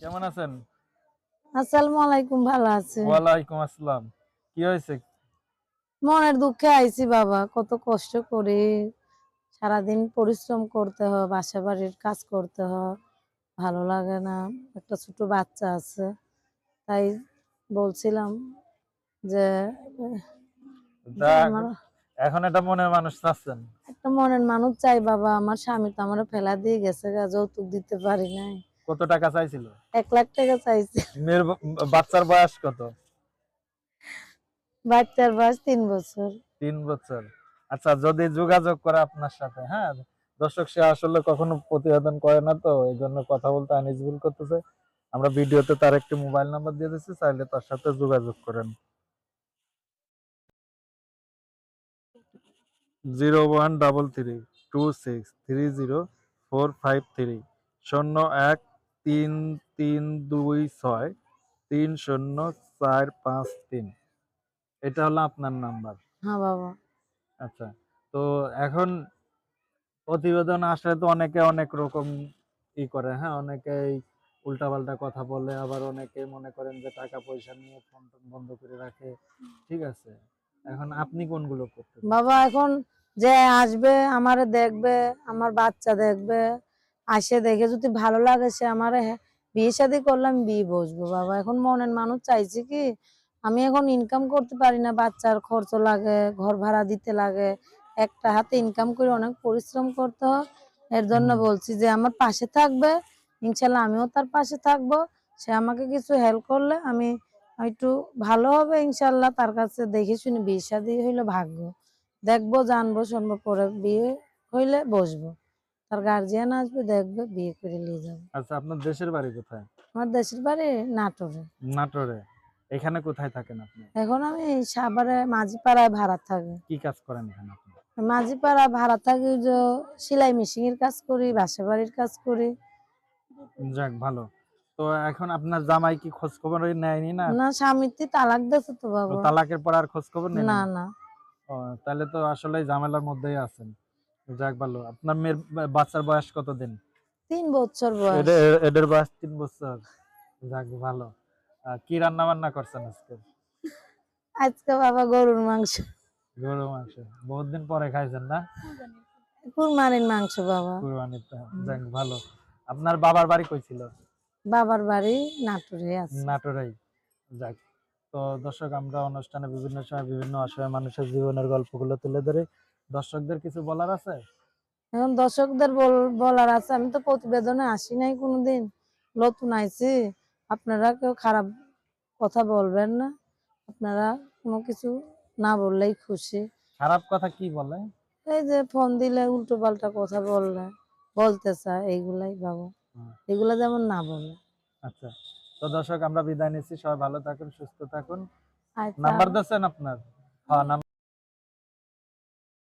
কেমন আছেন? আসসালামু আলাইকুম ভালো আছে ওয়ালাইকুম আসসালাম। কি হয়েছে? মনের দুঃখে আইছি বাবা কত কষ্ট করে। সারাদিন পরিশ্রম করতে হয় বাসা বাড়ির কাজ করতে হয় ভালো লাগে না। একটা ছোট বাচ্চা আছে তাই বলছিলাম যে এখন এটা মনের মানুষ চাচ্ছেন একটা মনের মানুষ চাই বাবা আমার স্বামী তো আমার ফেলা দিয়ে গেছে যৌতুক দিতে পারি নাই। কত টাকা চাইছিল? এক লাখ টাকা চাইছি। মেয়ের বাচ্চার বয়স কত? বাচ্চার বয়স তিন বছর। তিন বছর। আচ্ছা যদি যোগাযোগ করে আপনার সাথে হ্যাঁ? দর্শক সে আসলে কখনো প্রতিবেদন করে না তো এই জন্য কথা বলতে আনিজবুল করতেছে। আমরা ভিডিওতে তার একটি মোবাইল নাম্বার দিয়ে দিচ্ছি চাইলে তার সাথে যোগাযোগ করেন। Zero one double three two six three zero four five three শূন্য এক তিন তিন দুই ছয় তিন শূন্য চার পাঁচ তিন। এটা হলো আপনার নাম্বার। হ্যাঁ বাবা। আচ্ছা তো এখন প্রতিবেদন আসলে তো অনেকে অনেক রকম ই করে হ্যাঁ? অনেকেই উল্টাপাল্টা কথা বলে আবার অনেকে মনে করেন যে টাকা পয়সা নিয়ে ফোন টোন বন্ধ করে রাখে। ঠিক আছে এখন আপনি কোনগুলো করতে বাবা এখন যে আসবে আমারে দেখবে আমার বাচ্চা দেখবে আসে দেখে যদি ভালো লাগে সে আমার বিয়ে শাদী করলাম বিয়ে বসবো বাবা। এখন মনের মানুষ চাইছে কি আমি এখন ইনকাম করতে পারি না বাচ্চার খরচ লাগে ঘর ভাড়া দিতে লাগে একটা হাতে ইনকাম করে অনেক পরিশ্রম করতে হয়। এর জন্য বলছি যে আমার পাশে থাকবে ইনশাল্লাহ আমিও তার পাশে থাকব। সে আমাকে কিছু হেল্প করলে আমি একটু ভালো হবে ইনশাল্লাহ তার কাছে দেখে শুনে বিয়ে শাদী হইল ভাগ্য। দেখব জানব শুনব পরে বিয়ে হইলে বসবো। তার গার্জিয়ান আসবে দেখবে বিয়ে করে নিয়ে যাব। আচ্ছা আপনার দেশের বাড়ি কোথায়? আমার দেশের বাড়ি নাটোরে। নাটোরে। এখানে কোথায় থাকেন আপনি? এখন আমি সাভারে মাঝিপাড়ায় ভাড়া থাকি। কি কাজ করেন এখানে আপনি? মাঝিপাড়া ভাড়া থাকি যে সেলাই মেশিন এর কাজ করি বাসা বাড়ির কাজ করি। যাক ভালো। তো এখন আপনার জামাই কি খোঁজ খবর নেয়নি না? না স্বামীর তো তালাক দিয়েছে তো বাবা। তালাকের পর আর খোঁজ খবর নেই না। না তাহলে তো আসলে ঝামেলার মধ্যেই আছেন। যাক ভালো। আপনার মেয়ের বাচ্চার বয়স কত দিন তিন বছর বয়স। এদের- বয়স তিন বছর। যাক ভালো। কি রান্না বান্না করছেন আজকে? আজকে বাবা গরুর মাংস। গরু মাংস। বহুত দিন পরে খাইছেন না? কুরমানির মাংস বাবা। কুরবানিতে যাক ভালো। আপনার বাবার বাড়ি কই ছিল? বাবার বাড়ি নাটোরে আছে। নাটোরেই। যাক তো দর্শক আমরা অনুষ্ঠানে বিভিন্ন সময় বিভিন্ন অসহায় মানুষের জীবনের গল্পগুলো তুলে ধরে। দর্শকদের কিছু বলার আছে? এখন দর্শকদের বলার আছে। আমি তো প্রতিবেদনে আসি নাই কোনোদিন। নতুন আইছি। আপনারা কেউ খারাপ কথা বলবেন না। আপনারা কোনো কিছু না বললেই খুশি। খারাপ কথা কি বলে? এই যে ফোন দিলে উল্টো পাল্টা কথা বললে বলতে চায় এইগুলাই বাবা। এগুলা যেমন না বলে। আচ্ছা। তো দর্শক আমরা বিদায় নিচ্ছি। সবাই ভালো থাকুন সুস্থ থাকুন। আচ্ছা। নাম্বার দিচ্ছেন আপনার? হ্যাঁ